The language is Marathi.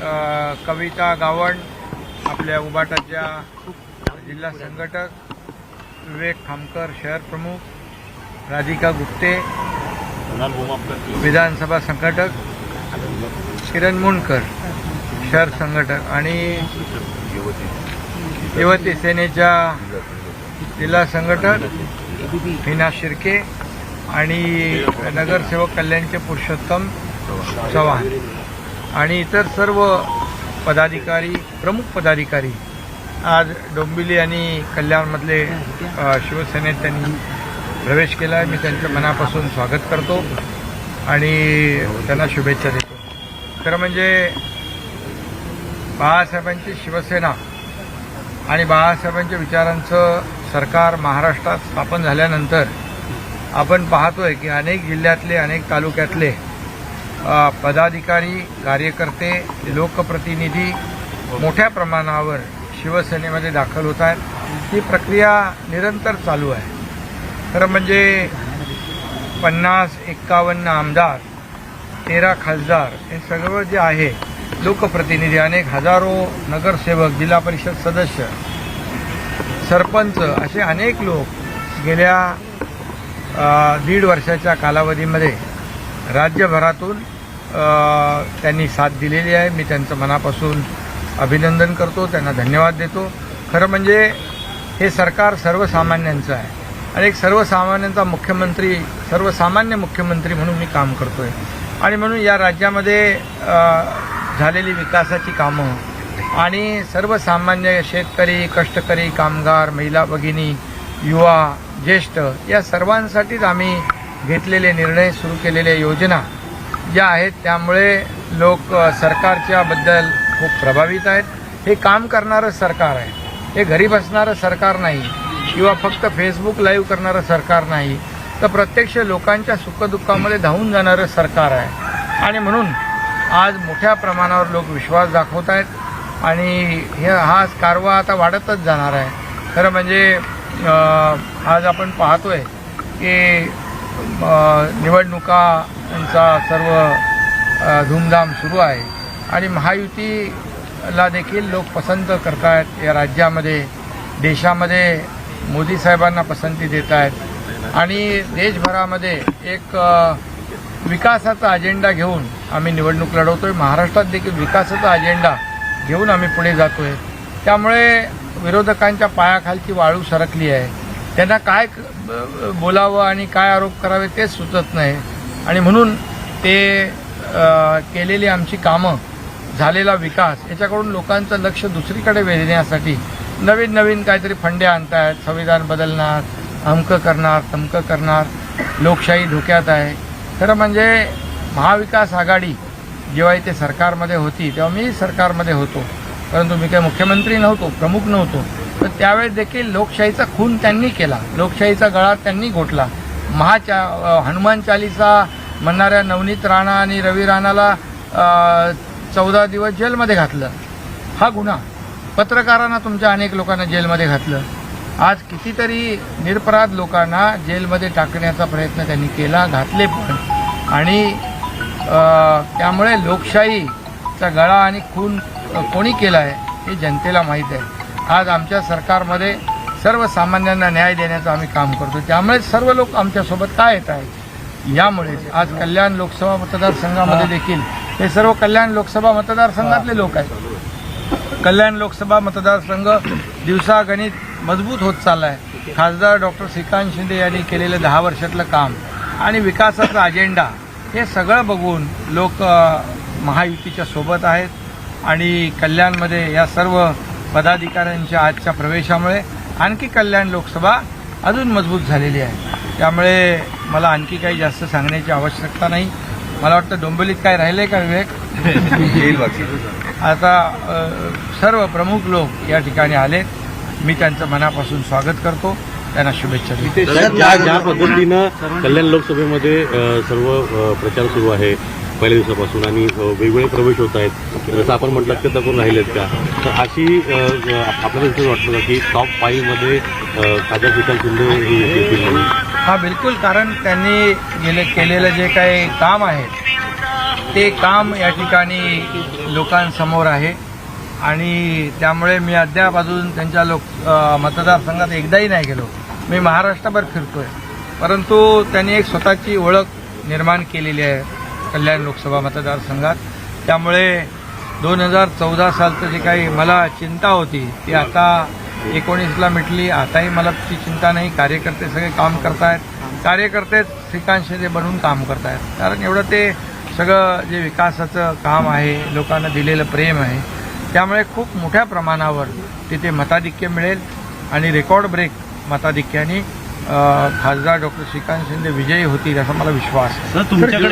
कविता गावण आपल्या उबाटाच्या जिल्हा संघटक विवेक खामकर शहर प्रमुख राधिका गुप्ते विधानसभा संघटक किरण मुंडकर शहर संघटक आणि युवती सेनेच्या जिल्हा संघटक हिना शिर्के आणि नगरसेवक कल्याणचे पुरुषोत्तम चव्हाण. आणि इतर सर्व पदाधिकारी प्रमुख पदाधिकारी आज डोंबिवली आणि कल्याणमधले शिवसेनेत त्यांनी प्रवेश केला आहे मी त्यांचं मनापासून स्वागत करतो आणि त्यांना शुभेच्छा देतो. खरं म्हणजे बाळासाहेबांची शिवसेना आणि बाळासाहेबांच्या विचारांचं सरकार महाराष्ट्रात स्थापन झाल्यानंतर आपण पाहतोय की अनेक जिल्ह्यातले अनेक तालुक्यातले पदाधिकारी कार्यकर्ते लोकप्रतिनिधी मोठ्या प्रमाणावर शिवसेनेमध्ये दाखल होत आहेत. ही प्रक्रिया निरंतर चालू आहे. खरं म्हणजे पन्नास एक्कावन्न आमदार तेरा खासदार हे सगळं जे आहे लोकप्रतिनिधी अनेक हजारो नगरसेवक जिल्हा परिषद सदस्य सरपंच असे अनेक लोक गेल्या दीड वर्षाच्या कालावधीमध्ये राज्यभरातून त्यांनी साथ दिलेली आहे. मी त्यांचं मनापासून अभिनंदन करतो त्यांना धन्यवाद देतो. खरं म्हणजे हे सरकार सर्वसामान्यांचं आहे. आणि एक सर्वसामान्यांचा मुख्यमंत्री सर्वसामान्य मुख्यमंत्री म्हणून मी काम करतोय. आणि म्हणून या राज्यामध्ये झालेली विकासाची कामं आणि सर्वसामान्य शेतकरी कष्टकरी कामगार महिला भगिनी युवा ज्येष्ठ या सर्वांसाठीच आम्ही घेतलेले निर्णय सुरू केलेल्या योजना ज्या आहेत त्यामुळे लोक सरकारच्याबद्दल सरकारच्या बद्दल खूप प्रभावित आहेत. हे काम करणारं सरकार आहे. हे घरी बसणारं सरकार नाही किंवा फक्त फेसबुक लाईव्ह करणारं सरकार नाही तर प्रत्यक्ष लोकांच्या सुखदुःखामध्ये धावून जाणारं सरकार आहे. आणि म्हणून आज मोठ्या प्रमाणावर लोक विश्वास दाखवत आहेत आणि हे हा कारवा आता वाढतच जाणार आहे. खरं म्हणजे आज आपण पाहतोय की निवडणुकांचा सर्व धूमधाम सुरू आहे. आणि महायुतीला देखील लोक पसंत करतायत या राज्यामध्ये देशामध्ये मोदी साहेबांना पसंती देत आहेत आणि देशभरामध्ये एक विकासाचा अजेंडा घेऊन आम्ही निवडणूक लढवतोय. महाराष्ट्रात देखील विकासाचा अजेंडा घेऊन आम्ही पुढे जातोय. त्यामुळे विरोधकांच्या पायाखालची वाळू सरकली आहे. त्यांना काय बोलावं आणि काय आरोप करावे तेच सुचत नाही. आणि म्हणून ते केलेली आमची कामं झालेला विकास याच्याकडून लोकांचं लक्ष दुसरीकडे वेधण्यासाठी नवीन नवीन काहीतरी फंडे आणतायत संविधान बदलणार अमकं करणार तमकं करणार लोकशाही धोक्यात आहे. खरं म्हणजे महाविकास आघाडी जेव्हा इथे सरकारमध्ये होती तेव्हा मी सरकारमध्ये होतो. परंतु मी काही मुख्यमंत्री नव्हतो प्रमुख नव्हतो. तर त्यावेळेस देखील लोकशाहीचा खून त्यांनी केला. लोकशाहीचा गळा त्यांनी घोटला. महाचा हनुमान चालीसा म्हणणाऱ्या नवनीत राणा आणि रवी राणाला चौदा दिवस जेलमध्ये घातलं. हा गुन्हा. पत्रकारांना तुमच्या अनेक लोकांना जेलमध्ये घातलं. आज कितीतरी निरपराध लोकांना जेलमध्ये टाकण्याचा प्रयत्न त्यांनी केला घातले पण. आणि त्यामुळे लोकशाहीचा गळा आणि खून कोणी केला आहे हे जनतेला माहीत आहे. आज आमच्या सरकारमध्ये सर्वसामान्यांना न्याय देण्याचं आम्ही काम करतो. त्यामुळे सर्व लोक आमच्यासोबत काय येत आहेत? यामुळे आज कल्याण लोकसभा मतदारसंघामध्ये देखील हे सर्व कल्याण लोकसभा मतदारसंघातले लोक आहेत. कल्याण लोकसभा मतदारसंघ दिवसागणित मजबूत होत चालला आहे खासदार डॉक्टर श्रीकांत शिंदे यांनी केलेलं दहा वर्षातलं काम आणि विकासाचा अजेंडा हे सगळं बघून लोक महायुतीच्या सोबत आहेत आणि कल्याणमध्ये या सर्व पदाधिकाऱ्यांच्या आजच्या प्रवेशामुळे आणखी कल्याण लोकसभा अजून मजबूत झालेली आहे. त्यामुळे मला आणखी काही जास्त सांगण्याची आवश्यकता नाही. मला वाटतं डोंबिवलीत काय राहिलंय का विवेक? आता सर्व प्रमुख लोक या ठिकाणी आलेत. मी त्यांचं मनापासून स्वागत करतो. त्यांना शुभेच्छा ज्या पद्धतीनं कल्याण लोकसभेमध्ये सर्व प्रचार सुरू आहे पहिल्या दिवसापासून आणि वेगवेगळे प्रवेश होत आहेत. जसं आपण म्हटलं की ते राहिले राहिलेत का? तर अशी आपल्याला इथे वाटतं का की टॉप फाईव्हमध्ये खासदार श्रीकांत शिंदे येतील म्हणून? हा बिलकुल. कारण त्यांनी गेले केलेलं जे काही काम आहे ते काम या ठिकाणी लोकांसमोर आहे. आणि त्यामुळे मी अद्याप अजून त्यांच्या लोक मतदारसंघात एकदाही नाही गेलो. मी महाराष्ट्रभर फिरतोय. परंतु त्यांनी एक स्वतःची ओळख निर्माण केलेली आहे. कल्याण लोकसभा मतदारसंघात. त्यामुळे दोन हजार चौदा सालचं जे काही मला चिंता होती ती आता एकोणीसला मिटली. आताही मला ती चिंता नाही. कार्यकर्ते सगळे काम करतायत. कार्यकर्तेच श्रीकांत शिंदे बनून काम करतायत. कारण एवढं ते सगळं जे विकासाचं काम आहे लोकांना दिलेलं प्रेम आहे त्यामुळे खूप मोठ्या प्रमाणावर तिथे मताधिक्य मिळेल. आणि रेकॉर्ड ब्रेक मताधिक्याने खासदार डॉक्टर श्रीकांत शिंदे विजयी होतील असा मला विश्वास आहे. तुमच्याकडे